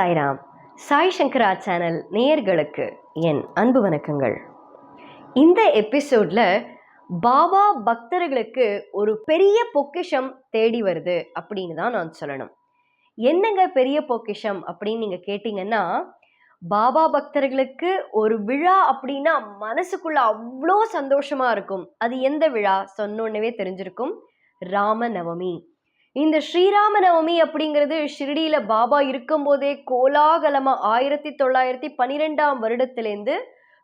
சாய்ராம். சாய் சங்கரா channel நேயர்களுக்கு என் அன்பு வணக்கங்கள். இந்த எபிசோடில் பாபா பக்தர்களுக்கு ஒரு பெரிய பொக்கிஷம் தேடி வருது அப்படின்னு தான் நான் சொல்லணும். என்னங்க பெரிய பொக்கிஷம் அப்படின்னு நீங்கள் கேட்டிங்கன்னா பாபா பக்தர்களுக்கு ஒரு விழா அப்படின்னா மனசுக்குள்ள அவ்வளோ சந்தோஷமாக இருக்கும். அது எந்த விழா? சொன்னோன்னவே தெரிஞ்சிருக்கும். ராம நவமி இந்த ஸ்ரீராம நவமி அப்படிங்கிறது ஷிரடியில பாபா இருக்கும்போதே கோலாகலமா ஆயிரத்தி தொள்ளாயிரத்தி பன்னிரெண்டாம் வருடத்திலேருந்து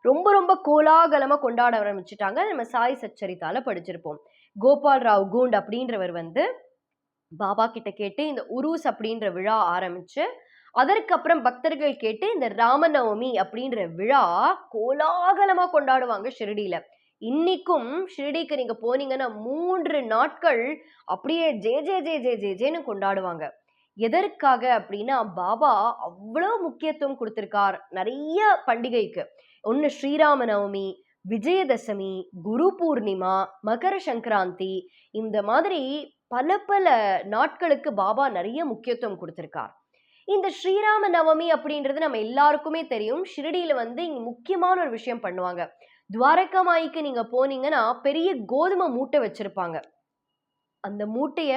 ரொம்ப ரொம்ப கோலாகலமா கொண்டாட ஆரம்பிச்சுட்டாங்க. நம்ம சாய் சச்சரித்தால படிச்சிருப்போம். கோபால் ராவ் கூண்ட் அப்படின்றவர் வந்து பாபா கிட்ட கேட்டு இந்த உருஸ் அப்படின்ற விழா ஆரம்பிச்சு அதற்கப்புறம் பக்தர்கள் கேட்டு இந்த ராமநவமி அப்படின்ற விழா கோலாகலமா கொண்டாடுவாங்க ஷிரடியில. இன்னைக்கும் ஷிரடிக்கு நீங்க போனீங்கன்னா மூன்று நாட்கள் அப்படியே ஜே ஜே ஜே ஜே ஜே ஜேன்னு கொண்டாடுவாங்க. எதற்காக அப்படின்னா பாபா அவ்வளோ முக்கியத்துவம் கொடுத்திருக்கார் நிறைய பண்டிகைக்கு. ஒன்று ஸ்ரீராம நவமி விஜயதசமி குரு பூர்ணிமா மகர சங்கராந்தி இந்த மாதிரி பல பல நாட்களுக்கு பாபா நிறைய முக்கியத்துவம் கொடுத்திருக்கார். இந்த ஸ்ரீராம நவமி அப்படின்றது நம்ம எல்லாருக்குமே தெரியும். ஷிரடியில் வந்து இங்கே முக்கியமான ஒரு விஷயம் பண்ணுவாங்க. துவாரகமாய்க்கு நீங்க போனீங்கன்னா பெரிய கோதுமை மூட்டை வச்சிருப்பாங்க. அந்த மூட்டைய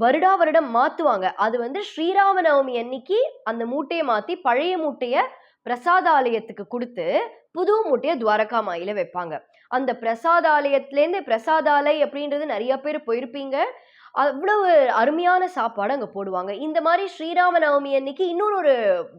வருடா வருடம் மாத்துவாங்க. அது வந்து ஸ்ரீராம நவமி அன்னைக்கு அந்த மூட்டையை மாத்தி பழைய மூட்டைய பிரசாதாலயத்துக்கு கொடுத்து புது மூட்டையை துவாரகா மாயில வைப்பாங்க. அந்த பிரசாதாலயத்திலேருந்து பிரசாதாலை அப்படின்றது நிறைய பேர் போயிருப்பீங்க. அவ்வளவு அருமையான சாப்பாடு அங்கே போடுவாங்க. இந்த மாதிரி ஸ்ரீராம நவமி அன்னைக்கு இன்னொரு ஒரு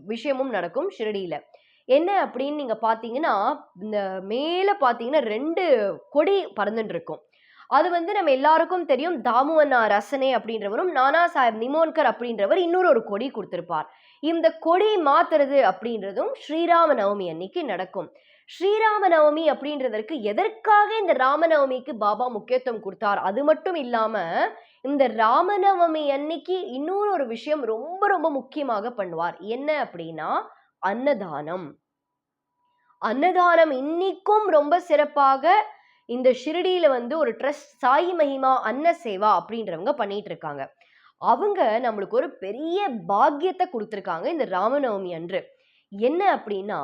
விஷயமும் நடக்கும் ஷிரடியில். என்ன அப்படின்னு நீங்கள் பார்த்தீங்கன்னா இந்த மேலே பார்த்தீங்கன்னா ரெண்டு கொடி பறந்துட்டு இருக்கும் அது வந்து நம்ம எல்லாருக்கும் தெரியும். தாமுவண்ணா ரசனே அப்படின்றவரும் நானா சாஹிப் நிமோன்கர் அப்படின்றவர் இன்னொரு ஒரு கொடி கொடுத்திருப்பார். இந்த கொடி மாத்துறது அப்படின்றதும் ஸ்ரீராம நவமி அன்னைக்கு நடக்கும். ஸ்ரீராம நவமி அப்படின்றதற்கு எதற்காக இந்த ராமநவமிக்கு பாபா முக்கியத்துவம் கொடுத்தார்? அது மட்டும் இல்லாம இந்த ராமநவமி அன்னைக்கு இன்னொரு ஒரு விஷயம் ரொம்ப ரொம்ப முக்கியமாக பண்ணுவார். என்ன அப்படின்னா அன்னதானம். அன்னதானம் இன்னைக்கும் ரொம்ப சிறப்பாக இந்த ஷிரடியில வந்து ஒரு ட்ரஸ்ட் சாய் மகிமா அன்ன சேவா அப்படின்றவங்க பண்ணிட்டு இருக்காங்க அவங்க நம்மளுக்கு ஒரு பெரிய பாக்கியத்தை கொடுத்துருக்காங்க இந்த ராமநவமி அன்று. என்ன அப்படின்னா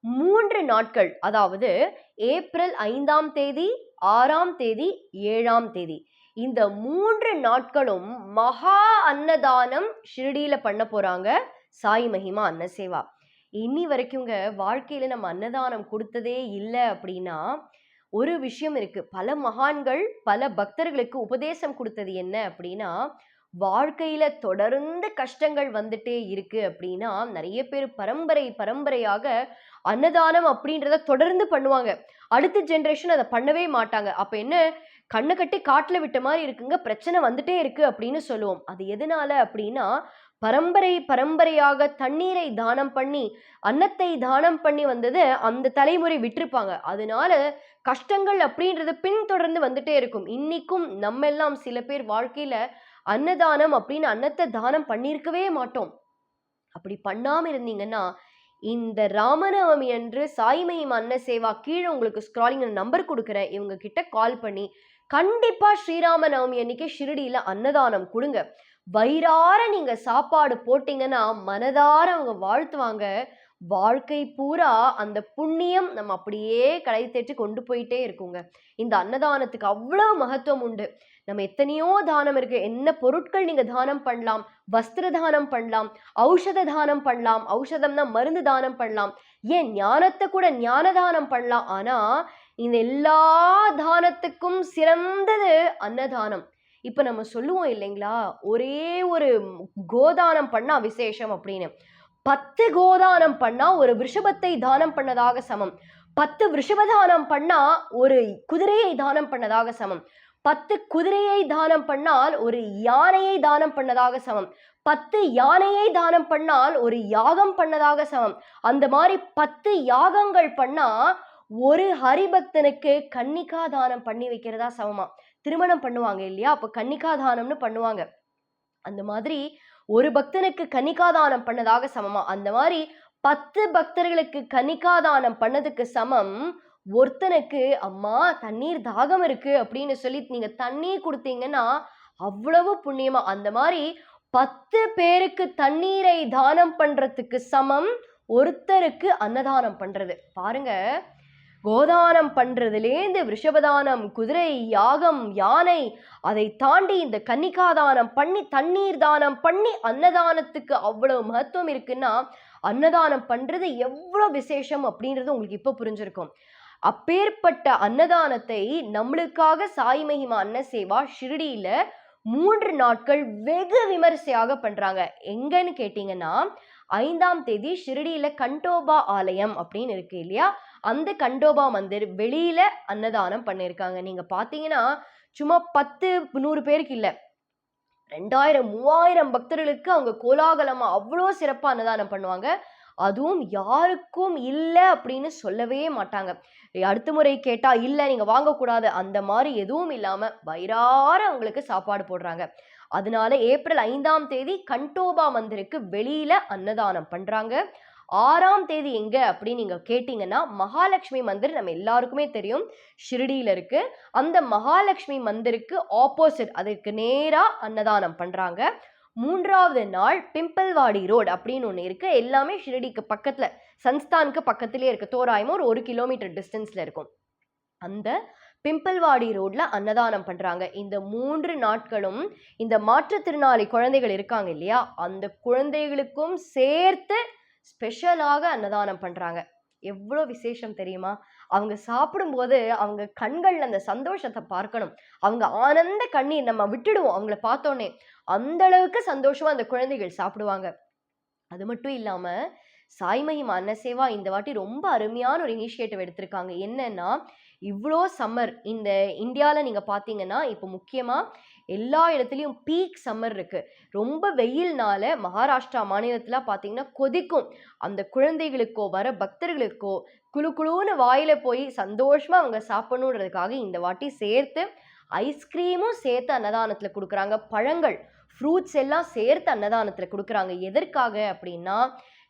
மூன்று நாட்கள் அதாவது ஏப்ரல் ஐந்தாம் தேதி ஆறாம் தேதி ஏழாம் தேதி. இந்த மூன்று நாட்களும் மகா அன்னதானம் ஷிரடியில பண்ண போறாங்க சாய் மகிமா அன்னசேவா இன்னி வரைக்குங்க வாழ்க்கையில் நம்ம அன்னதானம் கொடுத்ததே இல்லை அப்படின்னா ஒரு விஷயம் இருக்கு. பல மகான்கள் பல பக்தர்களுக்கு உபதேசம் கொடுத்தது என்ன அப்படின்னா வாழ்க்கையில தொடர்ந்து கஷ்டங்கள் வந்துட்டே இருக்கு அப்படின்னா நிறைய பேர் பரம்பரை பரம்பரையாக அன்னதானம் அப்படின்றத தொடர்ந்து பண்ணுவாங்க. அடுத்த ஜென்ரேஷன் அதை பண்ணவே மாட்டாங்க. அப்ப என்ன? கண்ணை கட்டி காட்டில் விட்ட மாதிரி இருக்குங்க. பிரச்சனை வந்துட்டே இருக்கு அப்படின்னு சொல்லுவோம். அது எதனால அப்படின்னா பரம்பரை பரம்பரையாக தண்ணீரை தானம் பண்ணி அன்னத்தை தானம் பண்ணி வந்தது அந்த தலைமுறை விட்டுருப்பாங்க. அதனால கஷ்டங்கள் அப்படின்றது பின்தொடர்ந்து வந்துட்டே இருக்கும். இன்னைக்கும் நம்ம எல்லாம் சில பேர் வாழ்க்கையில அன்னதானம் அப்படின்னு அன்னத்தை தானம் பண்ணியிருக்கவே மாட்டோம். அப்படி பண்ணாம இருந்தீங்கன்னா இந்த ராமநவமி அன்று சாய்மையும் அன்ன சேவா கீழே உங்களுக்கு ஸ்க்ராலிங் நம்பர் கொடுக்குறேன். இவங்க கிட்ட கால் பண்ணி கண்டிப்பா ஸ்ரீராம நவமி அன்னைக்கு ஷிரடியில அன்னதானம் கொடுங்க. வயிறார நீங்க சாப்பாடு போட்டீங்கன்னா மனதார அவங்க வாழ்த்துவாங்க. வாழ்க்கை பூரா அந்த புண்ணியம் நம்ம அப்படியே கடை தேற்றி கொண்டு போயிட்டே இருக்குங்க. இந்த அன்னதானத்துக்கு அவ்வளோ மகத்துவம் உண்டு. நம்ம எத்தனையோ தானம் இருக்கு. என்ன பொருட்கள் நீங்க தானம் பண்ணலாம்? வஸ்திர தானம் பண்ணலாம்? ஔஷத தானம் பண்ணலாம்? ஔஷதம்னா மருந்து தானம் பண்ணலாம். ஏன் ஞானத்தை கூட ஞான தானம் பண்ணலாம்? ஆனா இந்த எல்லா தானத்துக்கும் சிறந்தது அன்னதானம். இப்போ நம்ம சொல்லுவோம் இல்லைங்களா? ஒரே ஒரு கோதானம் பண்ணா விசேஷம் அப்படின்னு. பத்து கோதானம் பண்ணா ஒரு விஷபத்தை தானம் பண்ணதாக சமம். பத்து விஷபதானம் பண்ணா ஒரு குதிரையை தானம் பண்ணதாக சமம். பத்து குதிரையை தானம் பண்ணால் ஒரு யானையை தானம் பண்ணதாக சமம். பத்து யானையை தானம் பண்ணால் ஒரு யாகம் பண்ணதாக சமம். அந்த மாதிரி பத்து யாகங்கள் பண்ணா ஒரு ஹரிபக்தனுக்கு கன்னிகா தானம் பண்ணி வைக்கிறதா சமமா? திருமணம் பண்ணுவாங்க இல்லையா? அப்போ கன்னிகா தானம்னு பண்ணுவாங்க. அந்த மாதிரி ஒரு பக்தனுக்கு கன்னிகாதானம் பண்ணதாக சமமா? அந்த மாதிரி பத்து பக்தர்களுக்கு கன்னிகாதானம் பண்ணதுக்கு சமம். ஒருத்தனுக்கு அம்மா தண்ணீர் தாகம் இருக்கு அப்படின்னு சொல்லி நீங்க தண்ணீர் கொடுத்தீங்கன்னா அவ்வளவு புண்ணியமா? அந்த மாதிரி பத்து பேருக்கு தண்ணீரை தானம் பண்றதுக்கு சமம். ஒருத்தருக்கு அன்னதானம் பண்றது. பாருங்க. கோதானம் பண்ணுறதுலேருந்து ரிஷபதானம் குதிரை யாகம் யானை அதை தாண்டி இந்த கன்னிகாதானம் பண்ணி தண்ணீர் தானம் பண்ணி அன்னதானத்துக்கு அவ்வளோ மகத்துவம் இருக்குன்னா அன்னதானம் பண்ணுறது எவ்வளோ விசேஷம் அப்படின்றது உங்களுக்கு இப்போ புரிஞ்சிருக்கும். அப்பேற்பட்ட அன்னதானத்தை நம்மளுக்காக சாய் மகிமா அன்ன சேவா ஷிரடியில் மூன்று நாட்கள் வெகு விமரிசையாக பண்ணுறாங்க எங்கன்னு கேட்டிங்கன்னா ஐந்தாம் தேதி ஷிரடியில கண்டோபா ஆலயம் அப்படின்னு இருக்கு இல்லையா? அந்த கண்டோபா மந்திர் வெளியில அன்னதானம் பண்ணியிருக்காங்க நீங்க பாத்தீங்கன்னா சும்மா பத்து நூறு பேருக்கு இல்ல. ரெண்டாயிரம் மூவாயிரம் பக்தர்களுக்கு அவங்க கோலாகலமா அவ்வளோ சிறப்பா அன்னதானம் பண்ணுவாங்க. அதுவும் யாருக்கும் இல்லை அப்படின்னு சொல்லவே மாட்டாங்க. அடுத்த முறை கேட்டால் இல்லை நீங்கள் வாங்கக்கூடாது. அந்த மாதிரி எதுவும் இல்லாமல் வயிறார அவங்களுக்கு சாப்பாடு போடுறாங்க. அதனால ஏப்ரல் ஐந்தாம் தேதி கண்டோபா மந்திருக்கு வெளியில அன்னதானம் பண்றாங்க. ஆறாம் தேதி எங்க அப்படின்னு நீங்க கேட்டீங்கன்னா மகாலட்சுமி மந்திர் நம்ம எல்லாருக்குமே தெரியும். ஷிரடியில இருக்கு. அந்த மகாலட்சுமி மந்திருக்கு ஆப்போசிட் அதற்கு நேரா அன்னதானம் பண்றாங்க. மூன்றாவது நாள் பிம்பிள்வாடி ரோடு அப்படின்னு ஒன்று இருக்குது எல்லாமே ஷிரடிக்கு பக்கத்தில் சன்ஸ்தானுக்கு பக்கத்துலேயே இருக்குது தோராயமா ஒரு ஒரு கிலோமீட்டர் டிஸ்டன்ஸில் இருக்கும். அந்த பிம்பிள்வாடி ரோட்ல அன்னதானம் பண்றாங்க. இந்த மூன்று நாட்களும் இந்த மாற்றுத்திறனாளி குழந்தைகள் இருக்காங்க இல்லையா? அந்த குழந்தைகளுக்கும் சேர்த்து ஸ்பெஷலாக அன்னதானம் பண்றாங்க. எவ்வளோ விசேஷம் தெரியுமா? அவங்க சாப்பிடும்போது அவங்க கண்களில் அந்த சந்தோஷத்தை பார்க்கணும். அவங்க ஆனந்த கண்ணீர் நம்ம விட்டுடுவோம் அவங்கள பார்த்தோன்னே. அந்த அளவுக்கு சந்தோஷமா அந்த குழந்தைகள் சாப்பிடுவாங்க. அது மட்டும் இல்லாம சாய்மகிமா அன்னசேவா இந்த வாட்டி ரொம்ப அருமையான ஒரு இனிஷியேட்டிவ் எடுத்திருக்காங்க. என்னன்னா இவ்வளோ சம்மர் இந்த இந்தியாவில் நீங்கள் பார்த்தீங்கன்னா இப்போ முக்கியமாக எல்லா இடத்துலையும் பீக் சம்மர் இருக்குது ரொம்ப வெயில்னால மகாராஷ்டிரா மாநிலத்தில் பார்த்தீங்கன்னா கொதிக்கும். அந்த குழந்தைகளுக்கோ வர பக்தர்களுக்கோ குழு குழுன்னு வாயில் போய் சந்தோஷமாக அவங்க சாப்பிடணுன்றதுக்காக இந்த வாட்டி சேர்த்து ஐஸ்கிரீமும் சேர்த்து அன்னதானத்தில் கொடுக்குறாங்க. பழங்கள் ஃப்ரூட்ஸ் எல்லாம் சேர்த்து அன்னதானத்தில் கொடுக்குறாங்க. எதற்காக அப்படின்னா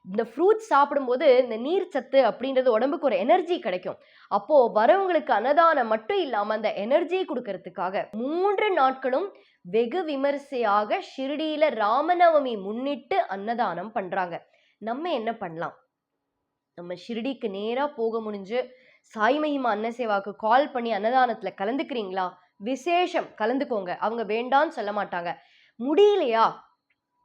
இந்த ஃப்ரூட்ஸ் சாப்பிடும்போது இந்த நீர் சத்து அப்படின்றது உடம்புக்கு ஒரு எனர்ஜி கிடைக்கும். அப்போ வரவங்களுக்கு அன்னதானம் மட்டும் இல்லாமல் அந்த எனர்ஜியை கொடுக்கறதுக்காக மூன்று நாட்களும் வெகு விமரிசையாக ஷிரடியில ராமநவமி முன்னிட்டு அன்னதானம் பண்றாங்க. நம்ம என்ன பண்ணலாம்? நம்ம ஷிரடிக்கு நேராக போக முடிஞ்சு சாய் மகிமா அன்னசேவாக்கு கால் பண்ணி அன்னதானத்தில் கலந்துக்கிறீங்களா? விசேஷம் கலந்துக்கோங்க. அவங்க வேண்டான்னு சொல்ல மாட்டாங்க. முடியலையா?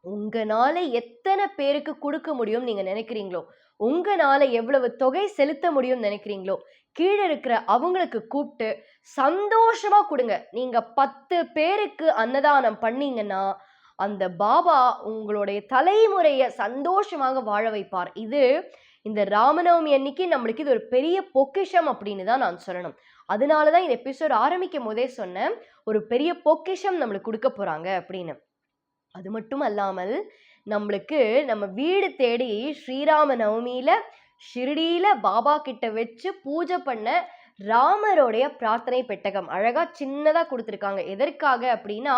உங்களால எத்தனை பேருக்கு கொடுக்க முடியும் நீங்க நினைக்கிறீங்களோ? உங்களால எவ்வளவு தொகை செலுத்த முடியும் நினைக்கிறீங்களோ? கீழே இருக்கிற அவங்களுக்கு கூப்பிட்டு சந்தோஷமா கொடுங்க. நீங்க பத்து பேருக்கு அன்னதானம் பண்ணீங்கன்னா அந்த பாபா உங்களுடைய தலைமுறையை சந்தோஷமாக வாழ வைப்பார். இது இந்த ராமநவமி அன்னைக்கு நம்மளுக்கு இது ஒரு பெரிய பொக்கிஷம் அப்படின்னு தான் நான் சொல்லணும். அதனால தான் இந்த எபிசோட் ஆரம்பிக்கும் போதே சொன்னேன் ஒரு பெரிய பொக்கிஷம் நம்மளுக்கு கொடுக்க போகிறாங்க அப்படின்னு. அது மட்டும் அல்லாமல் நம்மளுக்கு நம்ம வீடு தேடி ஸ்ரீராம நவமியில் ஷிரடியில் பாபா கிட்ட வச்சு பூஜை பண்ண ராமருடைய பிரார்த்தனை பெட்டகம். அழகாக சின்னதாக கொடுத்துருக்காங்க. எதற்காக அப்படின்னா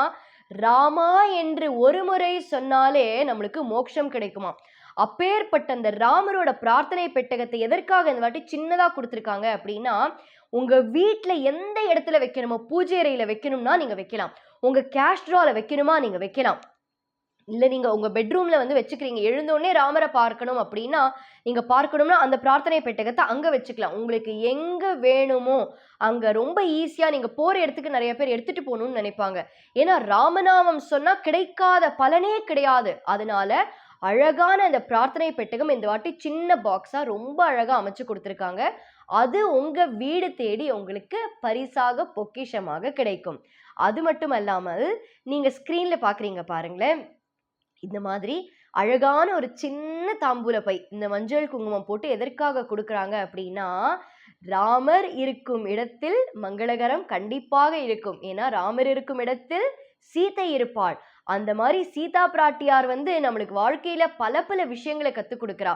ராமா என்று ஒரு முறை சொன்னாலே நம்மளுக்கு மோட்சம் கிடைக்குமா? அப்பேற்பட்ட அந்த ராமரோட பிரார்த்தனை பெட்டகத்தை எதற்காக இந்த வாட்டி சின்னதாக கொடுத்துருக்காங்க அப்படின்னா உங்கள் வீட்டில் எந்த இடத்துல வைக்கணுமோ பூஜை அறையில் வைக்கணும்னா நீங்கள் வைக்கலாம். உங்கள் கேஷ் வைக்கணுமா நீங்கள் வைக்கலாம். இல்லை நீங்கள் உங்கள் பெட்ரூமில் வந்து வச்சுக்கிறீங்க. எழுந்தோடனே ராமரை பார்க்கணும் அப்படின்னா நீங்கள் பார்க்கணும்னா அந்த பிரார்த்தனை பெட்டகத்தை அங்கே வச்சுக்கலாம். உங்களுக்கு எங்கே வேணுமோ அங்கே ரொம்ப ஈஸியாக நீங்கள் போகிற இடத்துக்கு நிறைய பேர் எடுத்துகிட்டு போகணும்னு நினைப்பாங்க. ஏன்னா ராமநாமம் சொன்னால் கிடைக்காத பலனே கிடையாது. அதனால அழகான அந்த பிரார்த்தனை பெட்டகம் இந்த வாட்டி சின்ன பாக்ஸாக ரொம்ப அழகாக அமைச்சு கொடுத்துருக்காங்க. அது உங்கள் வீடு தேடி உங்களுக்கு பரிசாக பொக்கிஷமாக கிடைக்கும். அது மட்டும் அல்லாமல் நீங்கள் ஸ்க்ரீனில் பார்க்குறீங்க பாருங்களேன். இந்த மாதிரி அழகான ஒரு சின்ன தாம்பூல பை இந்த மஞ்சள் குங்குமம் போட்டு எதற்காக கொடுக்குறாங்க அப்படின்னா ராமர் இருக்கும் இடத்தில் மங்களகரம் கண்டிப்பாக இருக்கும். ஏன்னா ராமர் இருக்கும் இடத்தில் சீதை இருப்பாள். அந்த மாதிரி சீதா பிராட்டியார் வந்து நம்மளுக்கு வாழ்க்கையில பல பல விஷயங்களை கத்துக் கொடுக்குறா.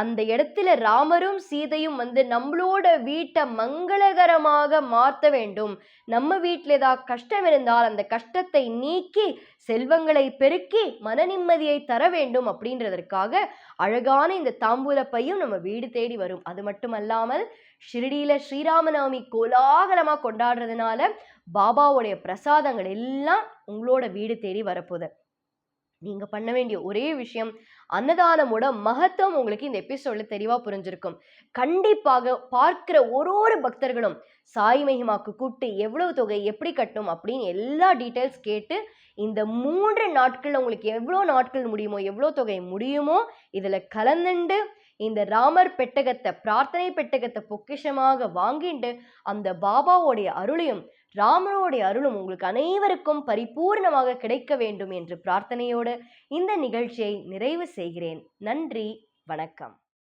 அந்த இடத்துல ராமரும் சீதையும் வந்து நம்மளோட வீட்டை மங்களகரமாக மாற்ற வேண்டும். நம்ம வீட்டில் ஏதாவது கஷ்டம் இருந்தால் அந்த கஷ்டத்தை நீக்கி செல்வங்களை பெருக்கி மன நிம்மதியை தர வேண்டும் அப்படின்றதற்காக அழகான இந்த தாம்பூல பையும் நம்ம வீடு தேடி வரும். அது மட்டுமல்லாமல் ஷிரடியில் ஸ்ரீராமநவமி கோலாகலமாக கொண்டாடுறதுனால பாபாவுடைய பிரசாதங்கள் எல்லாம் உங்களோட வீடு தேடி வரப்போகுது. நீங்கள் பண்ண வேண்டிய ஒரே விஷயம் அன்னதானமோட மகத்துவம் உங்களுக்கு இந்த எபிசோடில் தெளிவாக புரிஞ்சிருக்கும். கண்டிப்பாக பார்க்கிற ஒரு ஒரு பக்தர்களும் சாய் மகிமாக்கு கூப்பிட்டு எவ்வளவு தொகை எப்படி கட்டும் அப்படின்னு எல்லா டீட்டெயில்ஸ் கேட்டு இந்த மூன்று நாட்கள் உங்களுக்கு எவ்வளோ நாட்கள் முடியுமோ எவ்வளோ தொகை முடியுமோ இதில் கலந்துண்டு இந்த ராமர் பெட்டகத்தை பிரார்த்தனை பெட்டகத்தை பொக்கிஷமாக வாங்கிண்டு அந்த பாபாவோடைய அருளையும் ராமனுடைய அருளும் உங்களுக்கு அனைவருக்கும் பரிபூர்ணமாக கிடைக்க வேண்டும் என்று பிரார்த்தனையோடு இந்த நிகழ்ச்சியை நிறைவு செய்கிறேன். நன்றி வணக்கம்.